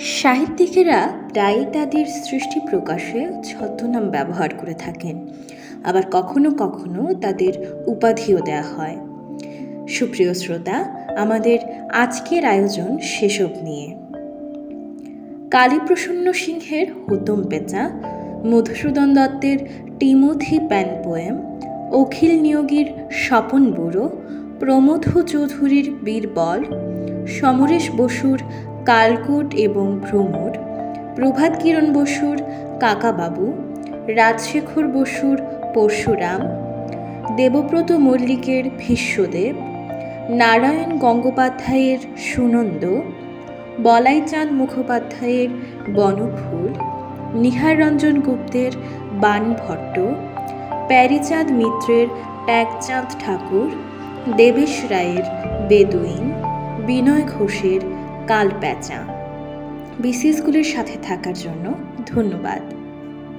সাহিত্যিকেরা প্রায়ই তাদের সৃষ্টি প্রকাশে ছদ্মনাম ব্যবহার করে থাকেন। আবার কখনো কখনো তাদের উপাধিও দেওয়া হয়। সুপ্রিয় শ্রোতা, আমাদের আজকের আয়োজন সেসব নিয়ে। কালীপ্রসন্ন সিংহের হুতম পেঁচা, মধুসূদন দত্তের টিমোথি প্যান পোয়েম, অখিল নিয়োগীর স্বপন বুড়ো, প্রমোদ চৌধুরীর বীরবল, সমরেশ বসুর কালকূট এবং ভ্রমর, প্রভাত কিরণ বসুর কাকাবাবু, রাজশেখর বসুর পরশুরাম, দেবব্রত মল্লিকের ভীষ্মদেব, নারায়ণ গঙ্গোপাধ্যায়ের সুনন্দ, বলাইচাঁদ মুখোপাধ্যায়ের বনফুল নিহার রঞ্জন গুপ্তের বাণভট্ট প্যারিচাঁদ মিত্রের ট্যাগচাঁদ ঠাকুর, দেবেশ রায়ের বেদুইন, বিনয় ঘোষের কালপ্যাচা। বিসি স্কুলের সাথে থাকার জন্য ধন্যবাদ।